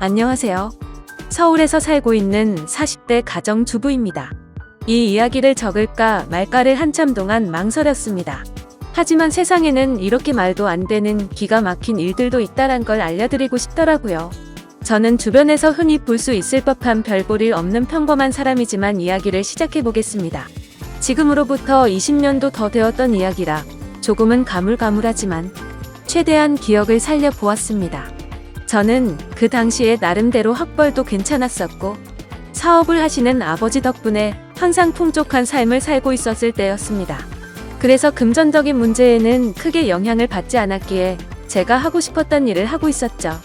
안녕하세요. 서울에서 살고 있는 40대 가정주부입니다. 이 이야기를 적을까 말까를 한참 동안 망설였습니다. 하지만 세상에는 이렇게 말도 안 되는 기가 막힌 일들도 있다란 걸 알려드리고 싶더라고요. 저는 주변에서 흔히 볼 수 있을 법한 별볼일 없는 평범한 사람이지만 이야기를 시작해 보겠습니다. 지금으로부터 20년도 더 되었던 이야기라 조금은 가물가물하지만 최대한 기억을 살려 보았습니다. 저는 그 당시에 나름대로 학벌도 괜찮았었고 사업을 하시는 아버지 덕분에 항상 풍족한 삶을 살고 있었을 때였습니다. 그래서 금전적인 문제에는 크게 영향을 받지 않았기에 제가 하고 싶었던 일을 하고 있었죠.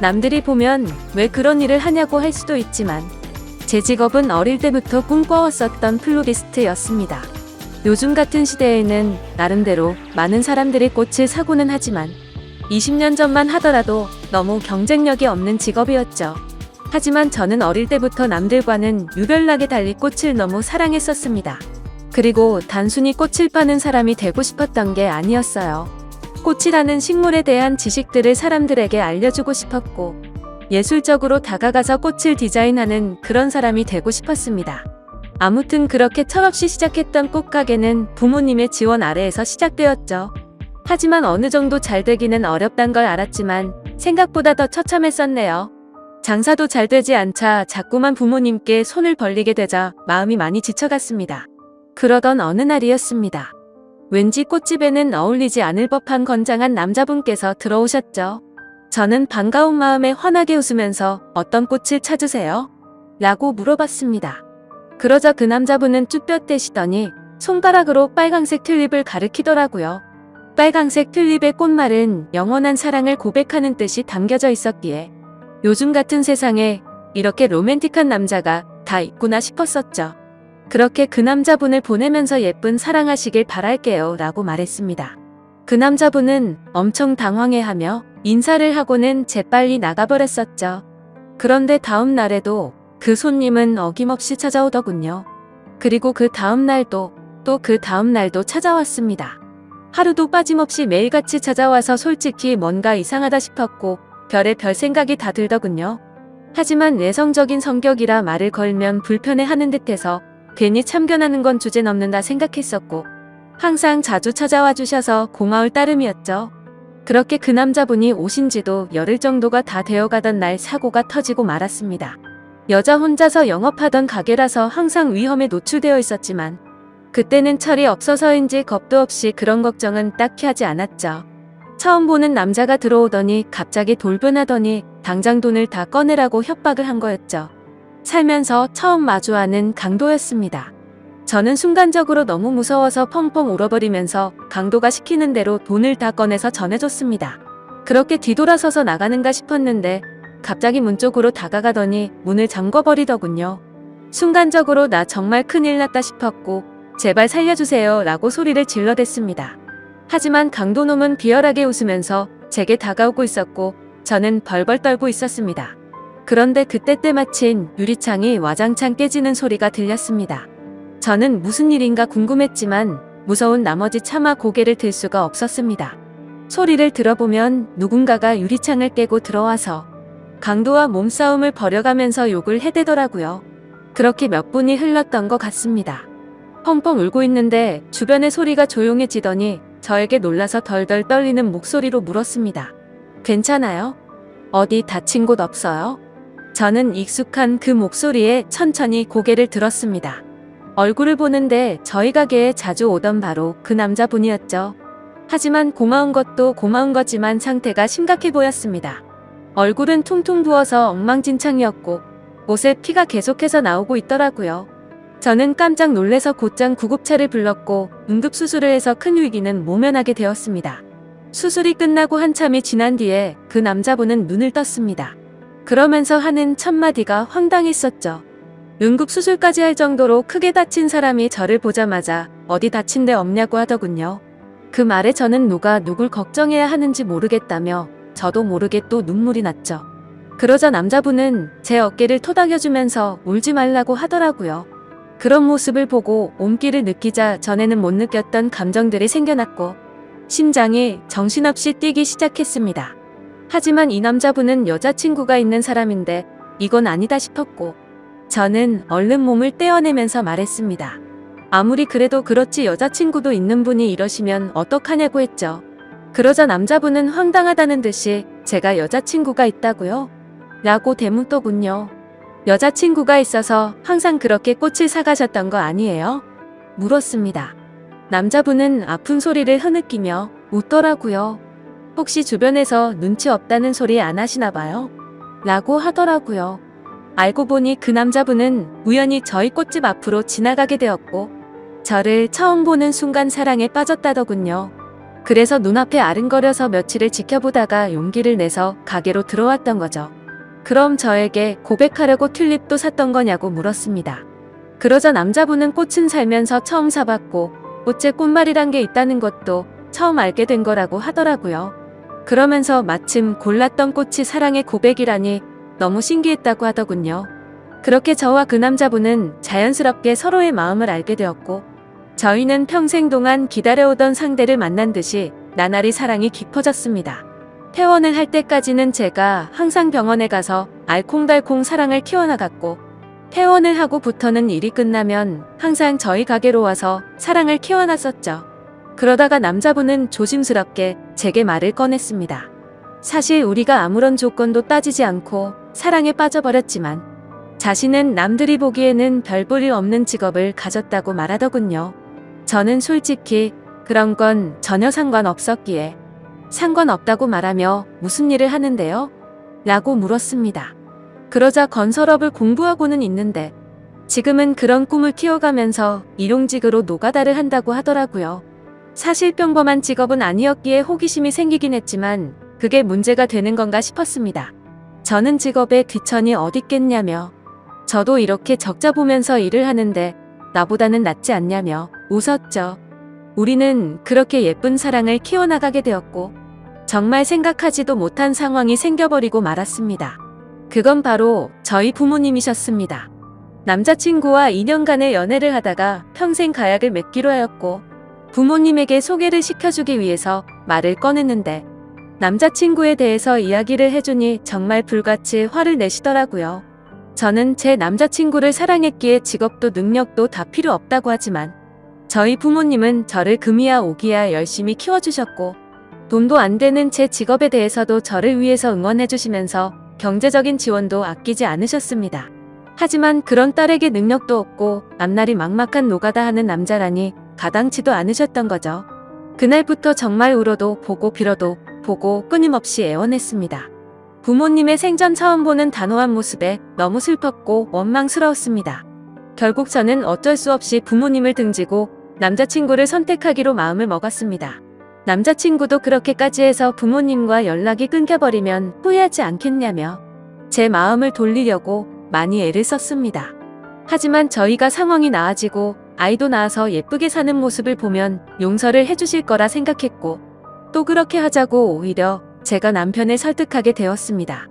남들이 보면 왜 그런 일을 하냐고 할 수도 있지만 제 직업은 어릴 때부터 꿈꿔왔었던 플로리스트였습니다. 요즘 같은 시대에는 나름대로 많은 사람들이 꽃을 사고는 하지만 20년 전만 하더라도 너무 경쟁력이 없는 직업이었죠. 하지만 저는 어릴 때부터 남들과는 유별나게 달리 꽃을 너무 사랑했었습니다. 그리고 단순히 꽃을 파는 사람이 되고 싶었던 게 아니었어요. 꽃이라는 식물에 대한 지식들을 사람들에게 알려주고 싶었고, 예술적으로 다가가서 꽃을 디자인하는 그런 사람이 되고 싶었습니다. 아무튼 그렇게 철없이 시작했던 꽃가게는 부모님의 지원 아래에서 시작되었죠. 하지만 어느 정도 잘 되기는 어렵단 걸 알았지만 생각보다 더 처참했었네요. 장사도 잘 되지 않자 자꾸만 부모님께 손을 벌리게 되자 마음이 많이 지쳐갔습니다. 그러던 어느 날이었습니다. 왠지 꽃집에는 어울리지 않을 법한 건장한 남자분께서 들어오셨죠. 저는 반가운 마음에 환하게 웃으면서 어떤 꽃을 찾으세요? 라고 물어봤습니다. 그러자 그 남자분은 쭈뼛 대시더니 손가락으로 빨강색 튤립을 가리키더라고요. 빨강색 튤립의 꽃말은 영원한 사랑을 고백하는 뜻이 담겨져 있었기에 요즘 같은 세상에 이렇게 로맨틱한 남자가 다 있구나 싶었었죠. 그렇게 그 남자분을 보내면서 예쁜 사랑하시길 바랄게요 라고 말했습니다. 그 남자분은 엄청 당황해하며 인사를 하고는 재빨리 나가버렸었죠. 그런데 다음 날에도 그 손님은 어김없이 찾아오더군요. 그리고 그 다음 날도 또 그 다음 날도 찾아왔습니다. 하루도 빠짐없이 매일같이 찾아와서 솔직히 뭔가 이상하다 싶었고 별의 별 생각이 다 들더군요. 하지만 내성적인 성격이라 말을 걸면 불편해하는 듯해서 괜히 참견하는 건 주제 넘는다 생각했었고 항상 자주 찾아와 주셔서 고마울 따름이었죠. 그렇게 그 남자분이 오신 지도 열흘 정도가 다 되어가던 날 사고가 터지고 말았습니다. 여자 혼자서 영업하던 가게라서 항상 위험에 노출되어 있었지만 그때는 철이 없어서인지 겁도 없이 그런 걱정은 딱히 하지 않았죠. 처음 보는 남자가 들어오더니 갑자기 돌변하더니 당장 돈을 다 꺼내라고 협박을 한 거였죠. 살면서 처음 마주하는 강도였습니다. 저는 순간적으로 너무 무서워서 펑펑 울어버리면서 강도가 시키는 대로 돈을 다 꺼내서 전해줬습니다. 그렇게 뒤돌아서서 나가는가 싶었는데 갑자기 문 쪽으로 다가가더니 문을 잠궈버리더군요. 순간적으로 나 정말 큰일 났다 싶었고 제발 살려주세요 라고 소리를 질러댔습니다. 하지만 강도놈은 비열하게 웃으면서 제게 다가오고 있었고 저는 벌벌 떨고 있었습니다. 그런데 그때 때마침 유리창이 와장창 깨지는 소리가 들렸습니다. 저는 무슨 일인가 궁금했지만 무서운 나머지 차마 고개를 들 수가 없었습니다. 소리를 들어보면 누군가가 유리창을 깨고 들어와서 강도와 몸싸움을 벌여가면서 욕을 해대더라고요. 그렇게 몇 분이 흘렀던 것 같습니다. 펑펑 울고 있는데 주변의 소리가 조용해지더니 저에게 놀라서 덜덜 떨리는 목소리로 물었습니다. 괜찮아요? 어디 다친 곳 없어요? 저는 익숙한 그 목소리에 천천히 고개를 들었습니다. 얼굴을 보는데 저희 가게에 자주 오던 바로 그 남자분이었죠. 하지만 고마운 것도 고마운 거지만 상태가 심각해 보였습니다. 얼굴은 퉁퉁 부어서 엉망진창이었고 옷에 피가 계속해서 나오고 있더라고요. 저는 깜짝 놀래서 곧장 구급차를 불렀고 응급수술을 해서 큰 위기는 모면하게 되었습니다. 수술이 끝나고 한참이 지난 뒤에 그 남자분은 눈을 떴습니다. 그러면서 하는 첫마디가 황당했었죠. 응급수술까지 할 정도로 크게 다친 사람이 저를 보자마자 어디 다친 데 없냐고 하더군요. 그 말에 저는 누가 누굴 걱정해야 하는지 모르겠다며 저도 모르게 또 눈물이 났죠. 그러자 남자분은 제 어깨를 토닥여주면서 울지 말라고 하더라고요. 그런 모습을 보고 온기를 느끼자 전에는 못 느꼈던 감정들이 생겨났고 심장이 정신없이 뛰기 시작했습니다. 하지만 이 남자분은 여자친구가 있는 사람인데 이건 아니다 싶었고 저는 얼른 몸을 떼어내면서 말했습니다. 아무리 그래도 그렇지 여자친구도 있는 분이 이러시면 어떡하냐고 했죠. 그러자 남자분은 황당하다는 듯이 제가 여자친구가 있다고요? 라고 대묻더군요. 여자친구가 있어서 항상 그렇게 꽃을 사가셨던 거 아니에요? 물었습니다. 남자분은 아픈 소리를 흐느끼며 웃더라고요. 혹시 주변에서 눈치 없다는 소리 안 하시나 봐요? 라고 하더라고요. 알고 보니 그 남자분은 우연히 저희 꽃집 앞으로 지나가게 되었고, 저를 처음 보는 순간 사랑에 빠졌다더군요. 그래서 눈앞에 아른거려서 며칠을 지켜보다가 용기를 내서 가게로 들어왔던 거죠. 그럼 저에게 고백하려고 튤립도 샀던 거냐고 물었습니다. 그러자 남자분은 꽃은 살면서 처음 사봤고, 꽃에 꽃말이란 게 있다는 것도 처음 알게 된 거라고 하더라고요. 그러면서 마침 골랐던 꽃이 사랑의 고백이라니 너무 신기했다고 하더군요. 그렇게 저와 그 남자분은 자연스럽게 서로의 마음을 알게 되었고, 저희는 평생 동안 기다려오던 상대를 만난 듯이 나날이 사랑이 깊어졌습니다. 퇴원을 할 때까지는 제가 항상 병원에 가서 알콩달콩 사랑을 키워나갔고, 퇴원을 하고부터는 일이 끝나면 항상 저희 가게로 와서 사랑을 키워놨었죠. 그러다가 남자분은 조심스럽게 제게 말을 꺼냈습니다. 사실 우리가 아무런 조건도 따지지 않고 사랑에 빠져버렸지만 자신은 남들이 보기에는 별 볼일 없는 직업을 가졌다고 말하더군요. 저는 솔직히 그런 건 전혀 상관없었기에 상관없다고 말하며 무슨 일을 하는데요? 라고 물었습니다. 그러자 건설업을 공부하고는 있는데 지금은 그런 꿈을 키워가면서 일용직으로 노가다를 한다고 하더라고요. 사실 평범한 직업은 아니었기에 호기심이 생기긴 했지만 그게 문제가 되는 건가 싶었습니다. 저는 직업에 귀천이 어딨겠냐며 저도 이렇게 적자 보면서 일을 하는데 나보다는 낫지 않냐며 웃었죠. 우리는 그렇게 예쁜 사랑을 키워나가게 되었고 정말 생각하지도 못한 상황이 생겨버리고 말았습니다. 그건 바로 저희 부모님이셨습니다. 남자친구와 2년간의 연애를 하다가 평생 가약을 맺기로 하였고 부모님에게 소개를 시켜주기 위해서 말을 꺼냈는데 남자친구에 대해서 이야기를 해주니 정말 불같이 화를 내시더라고요. 저는 제 남자친구를 사랑했기에 직업도 능력도 다 필요 없다고 하지만 저희 부모님은 저를 금이야 오기야 열심히 키워주셨고 돈도 안 되는 제 직업에 대해서도 저를 위해서 응원해주시면서 경제적인 지원도 아끼지 않으셨습니다. 하지만 그런 딸에게 능력도 없고 앞날이 막막한 노가다 하는 남자라니 가당치도 않으셨던 거죠. 그날부터 정말 울어도 보고 빌어도 보고 끊임없이 애원했습니다. 부모님의 생전 처음 보는 단호한 모습에 너무 슬펐고 원망스러웠습니다. 결국 저는 어쩔 수 없이 부모님을 등지고 남자친구를 선택하기로 마음을 먹었습니다. 남자친구도 그렇게까지 해서 부모님과 연락이 끊겨버리면 후회하지 않겠냐며 제 마음을 돌리려고 많이 애를 썼습니다. 하지만 저희가 상황이 나아지고 아이도 낳아서 예쁘게 사는 모습을 보면 용서를 해주실 거라 생각했고 또 그렇게 하자고 오히려 제가 남편을 설득하게 되었습니다.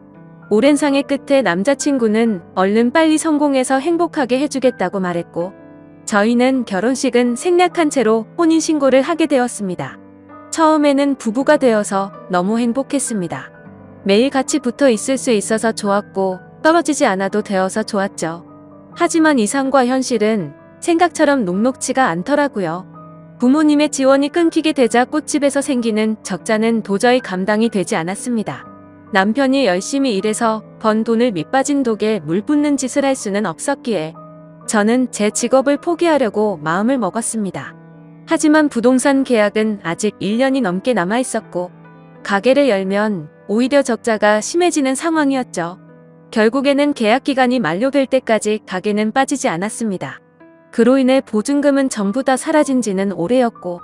오랜 상의 끝에 남자친구는 얼른 빨리 성공해서 행복하게 해주겠다고 말했고 저희는 결혼식은 생략한 채로 혼인신고를 하게 되었습니다. 처음에는 부부가 되어서 너무 행복했습니다. 매일 같이 붙어 있을 수 있어서 좋았고 떨어지지 않아도 되어서 좋았죠. 하지만 이상과 현실은 생각처럼 녹록치가 않더라고요. 부모님의 지원이 끊기게 되자 꽃집에서 생기는 적자는 도저히 감당이 되지 않았습니다. 남편이 열심히 일해서 번 돈을 밑빠진 독에 물 붓는 짓을 할 수는 없었기에 저는 제 직업을 포기하려고 마음을 먹었습니다. 하지만 부동산 계약은 아직 1년이 넘게 남아 있었고 가게를 열면 오히려 적자가 심해지는 상황이었죠. 결국에는 계약 기간이 만료될 때까지 가게는 빠지지 않았습니다. 그로 인해 보증금은 전부 다 사라진 지는 오래였고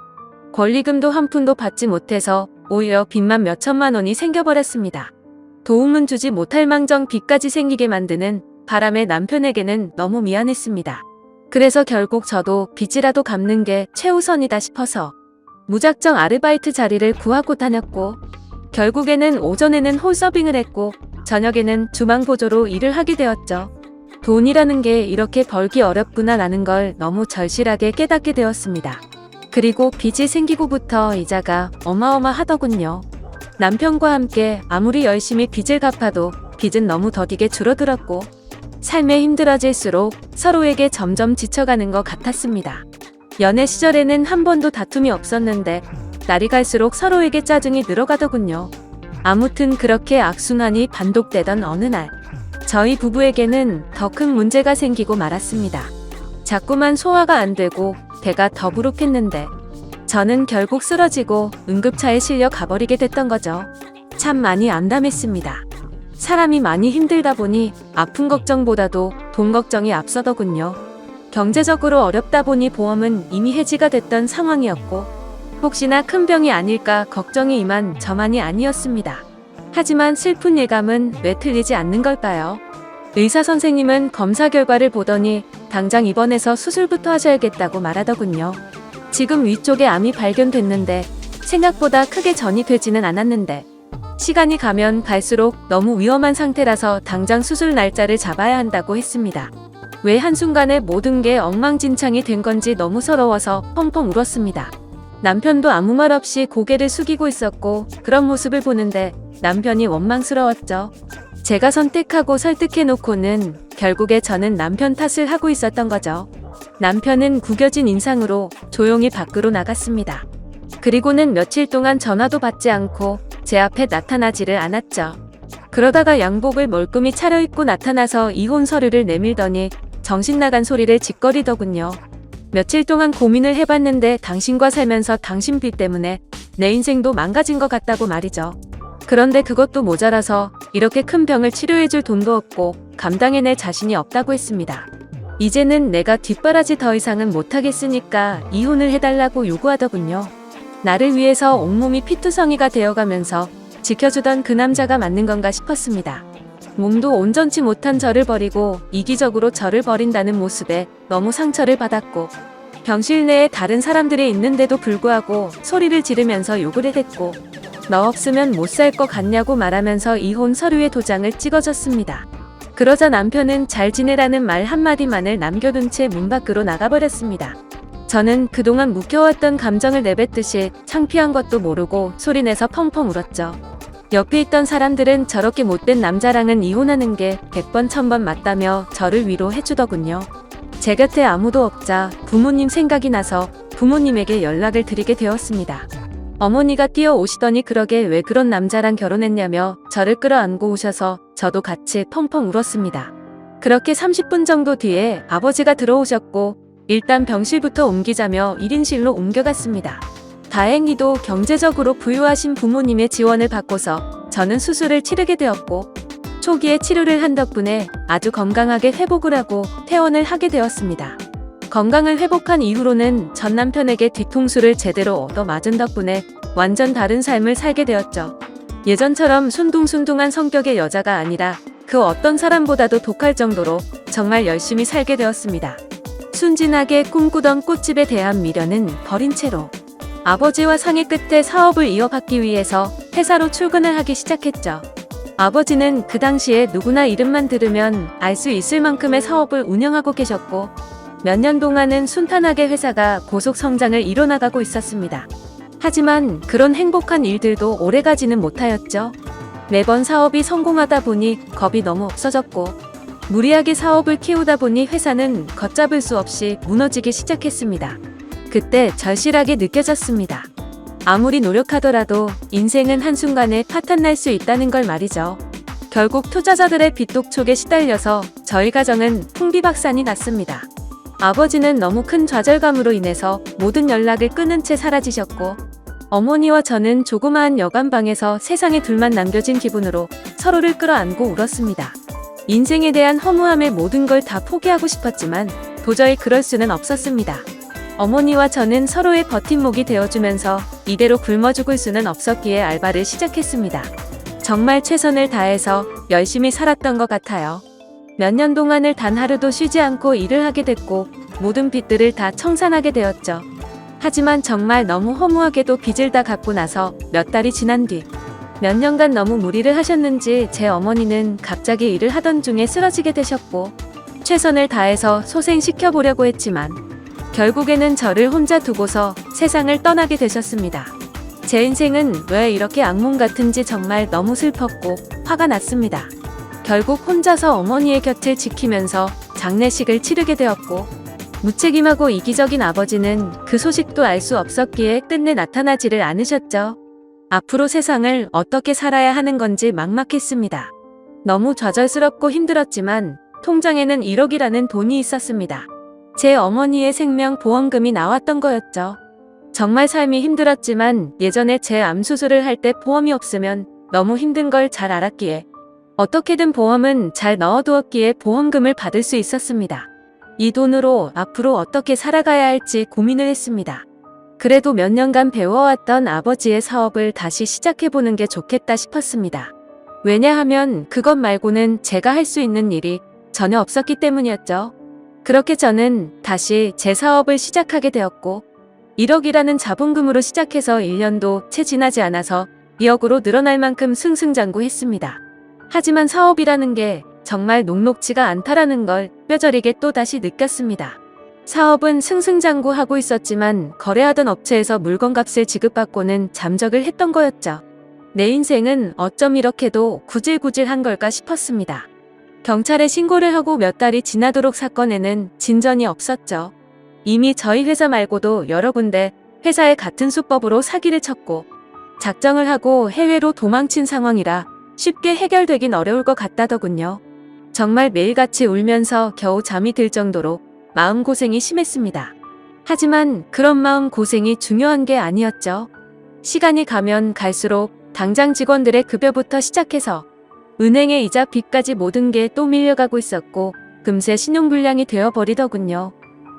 권리금도 한 푼도 받지 못해서 오히려 빚만 몇 천만 원이 생겨버렸습니다. 도움은 주지 못할 망정 빚까지 생기게 만드는 바람의 남편에게는 너무 미안했습니다. 그래서 결국 저도 빚이라도 갚는 게 최우선이다 싶어서 무작정 아르바이트 자리를 구하고 다녔고 결국에는 오전에는 홀서빙을 했고 저녁에는 주방 보조로 일을 하게 되었죠. 돈이라는 게 이렇게 벌기 어렵구나 라는 걸 너무 절실하게 깨닫게 되었습니다. 그리고 빚이 생기고부터 이자가 어마어마하더군요. 남편과 함께 아무리 열심히 빚을 갚아도 빚은 너무 더디게 줄어들었고 삶에 힘들어질수록 서로에게 점점 지쳐가는 것 같았습니다. 연애 시절에는 한 번도 다툼이 없었는데 날이 갈수록 서로에게 짜증이 늘어가더군요. 아무튼 그렇게 악순환이 반복되던 어느 날 저희 부부에게는 더 큰 문제가 생기고 말았습니다. 자꾸만 소화가 안 되고 배가 더부룩했는데 저는 결국 쓰러지고 응급차에 실려 가버리게 됐던 거죠. 참 많이 암담했습니다. 사람이 많이 힘들다 보니 아픈 걱정보다도 돈 걱정이 앞서더군요. 경제적으로 어렵다 보니 보험은 이미 해지가 됐던 상황이었고 혹시나 큰 병이 아닐까 걱정이 임한 저만이 아니었습니다. 하지만 슬픈 예감은 왜 틀리지 않는 걸까요? 의사 선생님은 검사 결과를 보더니 당장 입원해서 수술부터 하셔야겠다고 말하더군요. 지금 위쪽에 암이 발견됐는데 생각보다 크게 전이 되지는 않았는데 시간이 가면 갈수록 너무 위험한 상태라서 당장 수술 날짜를 잡아야 한다고 했습니다. 왜 한순간에 모든 게 엉망진창이 된 건지 너무 서러워서 펑펑 울었습니다. 남편도 아무 말 없이 고개를 숙이고 있었고 그런 모습을 보는데 남편이 원망스러웠죠. 제가 선택하고 설득해놓고는 결국에 저는 남편 탓을 하고 있었던 거죠. 남편은 구겨진 인상으로 조용히 밖으로 나갔습니다. 그리고는 며칠 동안 전화도 받지 않고 제 앞에 나타나지를 않았죠. 그러다가 양복을 멀끔히 차려입고 나타나서 이혼 서류를 내밀더니 정신 나간 소리를 짓거리더군요. 며칠 동안 고민을 해봤는데 당신과 살면서 당신 빚 때문에 내 인생도 망가진 것 같다고 말이죠. 그런데 그것도 모자라서 이렇게 큰 병을 치료해줄 돈도 없고 감당해낼 자신이 없다고 했습니다. 이제는 내가 뒷바라지 더 이상은 못하겠으니까 이혼을 해달라고 요구하더군요. 나를 위해서 온몸이 피투성이가 되어가면서 지켜주던 그 남자가 맞는 건가 싶었습니다. 몸도 온전치 못한 저를 버리고 이기적으로 저를 버린다는 모습에 너무 상처를 받았고 병실 내에 다른 사람들이 있는데도 불구하고 소리를 지르면서 욕을 해댔고 너 없으면 못 살 것 같냐고 말하면서 이혼 서류에 도장을 찍어줬습니다. 그러자 남편은 잘 지내라는 말 한마디만을 남겨둔 채 문 밖으로 나가버렸습니다. 저는 그동안 묵혀왔던 감정을 내뱉듯이 창피한 것도 모르고 소리내서 펑펑 울었죠. 옆에 있던 사람들은 저렇게 못된 남자랑은 이혼하는 게 100번 1000번 맞다며 저를 위로해주더군요. 제 곁에 아무도 없자 부모님 생각이 나서 부모님에게 연락을 드리게 되었습니다. 어머니가 뛰어오시더니 그러게 왜 그런 남자랑 결혼했냐며 저를 끌어안고 오셔서 저도 같이 펑펑 울었습니다. 그렇게 30분 정도 뒤에 아버지가 들어오셨고 일단 병실부터 옮기자며 1인실로 옮겨갔습니다. 다행히도 경제적으로 부유하신 부모님의 지원을 받고서 저는 수술을 치르게 되었고 초기에 치료를 한 덕분에 아주 건강하게 회복을 하고 퇴원을 하게 되었습니다. 건강을 회복한 이후로는 전 남편에게 뒤통수를 제대로 얻어 맞은 덕분에 완전 다른 삶을 살게 되었죠. 예전처럼 순둥순둥한 성격의 여자가 아니라 그 어떤 사람보다도 독할 정도로 정말 열심히 살게 되었습니다. 순진하게 꿈꾸던 꽃집에 대한 미련은 버린 채로 아버지와 상의 끝에 사업을 이어받기 위해서 회사로 출근을 하기 시작했죠. 아버지는 그 당시에 누구나 이름만 들으면 알 수 있을 만큼의 사업을 운영하고 계셨고 몇 년 동안은 순탄하게 회사가 고속 성장을 이뤄나가고 있었습니다. 하지만 그런 행복한 일들도 오래가지는 못하였죠. 매번 사업이 성공하다 보니 겁이 너무 없어졌고 무리하게 사업을 키우다 보니 회사는 걷잡을 수 없이 무너지기 시작했습니다. 그때 절실하게 느껴졌습니다. 아무리 노력하더라도 인생은 한순간에 파탄날 수 있다는 걸 말이죠. 결국 투자자들의 빚독촉에 시달려서 저희 가정은 풍비박산이 났습니다. 아버지는 너무 큰 좌절감으로 인해서 모든 연락을 끊은 채 사라지셨고 어머니와 저는 조그마한 여관방에서 세상에 둘만 남겨진 기분으로 서로를 끌어안고 울었습니다. 인생에 대한 허무함에 모든 걸 다 포기하고 싶었지만 도저히 그럴 수는 없었습니다. 어머니와 저는 서로의 버팀목이 되어주면서 이대로 굶어 죽을 수는 없었기에 알바를 시작했습니다. 정말 최선을 다해서 열심히 살았던 것 같아요. 몇 년 동안을 단 하루도 쉬지 않고 일을 하게 됐고 모든 빚들을 다 청산하게 되었죠. 하지만 정말 너무 허무하게도 빚을 다 갚고 나서 몇 달이 지난 뒤 몇 년간 너무 무리를 하셨는지 제 어머니는 갑자기 일을 하던 중에 쓰러지게 되셨고 최선을 다해서 소생시켜 보려고 했지만 결국에는 저를 혼자 두고서 세상을 떠나게 되셨습니다. 제 인생은 왜 이렇게 악몽 같은지 정말 너무 슬펐고 화가 났습니다. 결국 혼자서 어머니의 곁을 지키면서 장례식을 치르게 되었고 무책임하고 이기적인 아버지는 그 소식도 알 수 없었기에 끝내 나타나지를 않으셨죠. 앞으로 세상을 어떻게 살아야 하는 건지 막막했습니다. 너무 좌절스럽고 힘들었지만 통장에는 1억이라는 돈이 있었습니다. 제 어머니의 생명 보험금이 나왔던 거였죠. 정말 삶이 힘들었지만 예전에 제 암 수술을 할 때 보험이 없으면 너무 힘든 걸 잘 알았기에 어떻게든 보험은 잘 넣어두었기에 보험금을 받을 수 있었습니다. 이 돈으로 앞으로 어떻게 살아가야 할지 고민을 했습니다. 그래도 몇 년간 배워왔던 아버지의 사업을 다시 시작해보는 게 좋겠다 싶었습니다. 왜냐하면 그것 말고는 제가 할 수 있는 일이 전혀 없었기 때문이었죠. 그렇게 저는 다시 제 사업을 시작하게 되었고 1억이라는 자본금으로 시작해서 1년도 채 지나지 않아서 2억으로 늘어날 만큼 승승장구했습니다. 하지만 사업이라는 게 정말 녹록지가 않다라는 걸 뼈저리게 또 다시 느꼈습니다. 사업은 승승장구하고 있었지만 거래하던 업체에서 물건값을 지급받고는 잠적을 했던 거였죠. 내 인생은 어쩜 이렇게도 구질구질한 걸까 싶었습니다. 경찰에 신고를 하고 몇 달이 지나도록 사건에는 진전이 없었죠. 이미 저희 회사 말고도 여러 군데 회사에 같은 수법으로 사기를 쳤고 작정을 하고 해외로 도망친 상황이라 쉽게 해결되긴 어려울 것 같다더군요. 정말 매일같이 울면서 겨우 잠이 들 정도로 마음고생이 심했습니다. 하지만 그런 마음고생이 중요한 게 아니었죠. 시간이 가면 갈수록 당장 직원들의 급여부터 시작해서 은행의 이자 빚까지 모든 게 또 밀려가고 있었고 금세 신용불량이 되어버리더군요.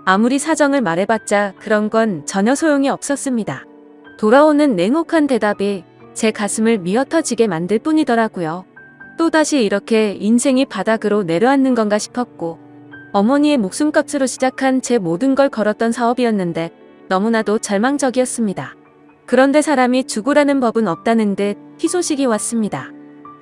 아무리 사정을 말해봤자 그런 건 전혀 소용이 없었습니다. 돌아오는 냉혹한 대답이 제 가슴을 미어터지게 만들 뿐이더라고요. 또다시 이렇게 인생이 바닥으로 내려앉는 건가 싶었고 어머니의 목숨값으로 시작한 제 모든 걸 걸었던 사업이었는데 너무나도 절망적이었습니다. 그런데 사람이 죽으라는 법은 없다는 듯 희소식이 왔습니다.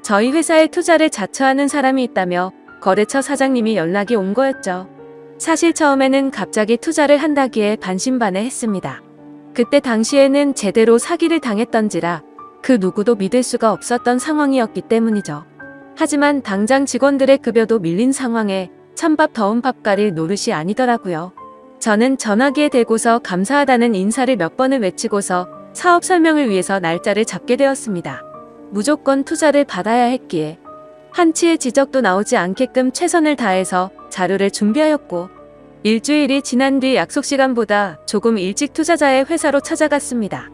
저희 회사에 투자를 자처하는 사람이 있다며 거래처 사장님이 연락이 온 거였죠. 사실 처음에는 갑자기 투자를 한다기에 반신반의 했습니다. 그때 당시에는 제대로 사기를 당했던지라 그 누구도 믿을 수가 없었던 상황이었기 때문이죠. 하지만 당장 직원들의 급여도 밀린 상황에 찬밥 더운 밥가릴 노릇이 아니더라고요. 저는 전화기에 대고서 감사하다는 인사를 몇 번을 외치고서 사업 설명을 위해서 날짜를 잡게 되었습니다. 무조건 투자를 받아야 했기에 한치의 지적도 나오지 않게끔 최선을 다해서 자료를 준비하였고 일주일이 지난 뒤 약속 시간보다 조금 일찍 투자자의 회사로 찾아갔습니다.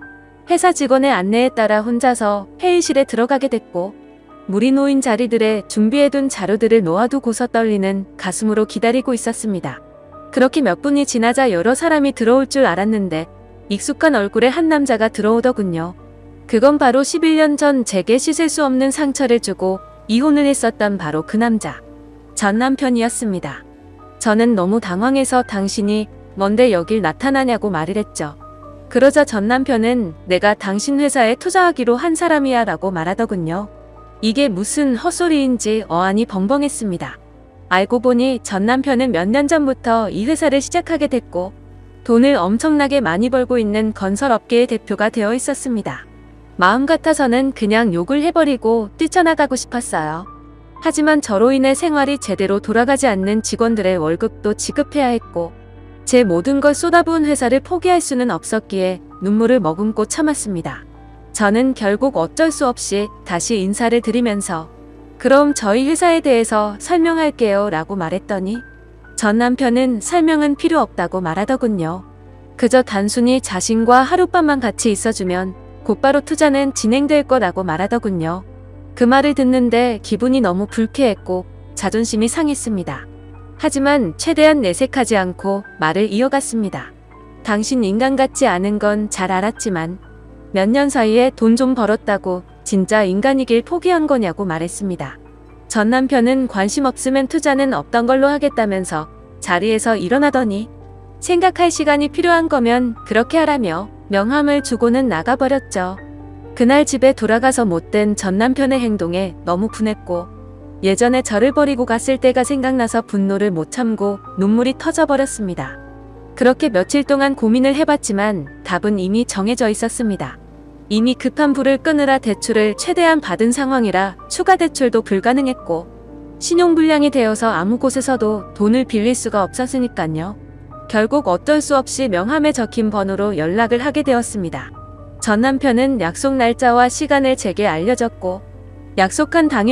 회사 직원의 안내에 따라 혼자서 회의실에 들어가게 됐고 물이 놓인 자리들에 준비해둔 자료들을 놓아두고서 떨리는 가슴으로 기다리고 있었습니다. 그렇게 몇 분이 지나자 여러 사람이 들어올 줄 알았는데 익숙한 얼굴의 한 남자가 들어오더군요. 그건 바로 11년 전 제게 씻을 수 없는 상처를 주고 이혼을 했었던 바로 그 남자. 전 남편이었습니다. 저는 너무 당황해서 당신이 뭔데 여길 나타나냐고 말을 했죠. 그러자 전 남편은 내가 당신 회사에 투자하기로 한 사람이야 라고 말하더군요. 이게 무슨 헛소리인지 어안이 벙벙했습니다. 알고 보니 전 남편은 몇 년 전부터 이 회사를 시작하게 됐고 돈을 엄청나게 많이 벌고 있는 건설업계의 대표가 되어 있었습니다. 마음 같아서는 그냥 욕을 해버리고 뛰쳐나가고 싶었어요. 하지만 저로 인해 생활이 제대로 돌아가지 않는 직원들의 월급도 지급해야 했고 제 모든 걸 쏟아부은 회사를 포기할 수는 없었기에 눈물을 머금고 참았습니다. 저는 결국 어쩔 수 없이 다시 인사를 드리면서 그럼 저희 회사에 대해서 설명할게요 라고 말했더니 전 남편은 설명은 필요 없다고 말하더군요. 그저 단순히 자신과 하룻밤만 같이 있어주면 곧바로 투자는 진행될 거라고 말하더군요. 그 말을 듣는데 기분이 너무 불쾌했고 자존심이 상했습니다. 하지만 최대한 내색하지 않고 말을 이어갔습니다. 당신 인간 같지 않은 건 잘 알았지만 몇 년 사이에 돈 좀 벌었다고 진짜 인간이길 포기한 거냐고 말했습니다. 전 남편은 관심 없으면 투자는 없던 걸로 하겠다면서 자리에서 일어나더니 생각할 시간이 필요한 거면 그렇게 하라며 명함을 주고는 나가버렸죠. 그날 집에 돌아가서 못된 전 남편의 행동에 너무 분했고 예전에 저를 버리고 갔을 때가 생각나서 분노를 못 참고 눈물이 터져버렸습니다. 그렇게 며칠 동안 고민을 해봤지만 답은 이미 정해져 있었습니다. 이미 급한 불을 끄느라 대출을 최대한 받은 상황이라 추가 대출도 불가능했고 신용불량이 되어서 아무 곳에서도 돈을 빌릴 수가 없었으니까요. 결국 어쩔 수 없이 명함에 적힌 번호로 연락을 하게 되었습니다. 전 남편은 약속 날짜와 시간을 제게 알려줬고 약속한 당일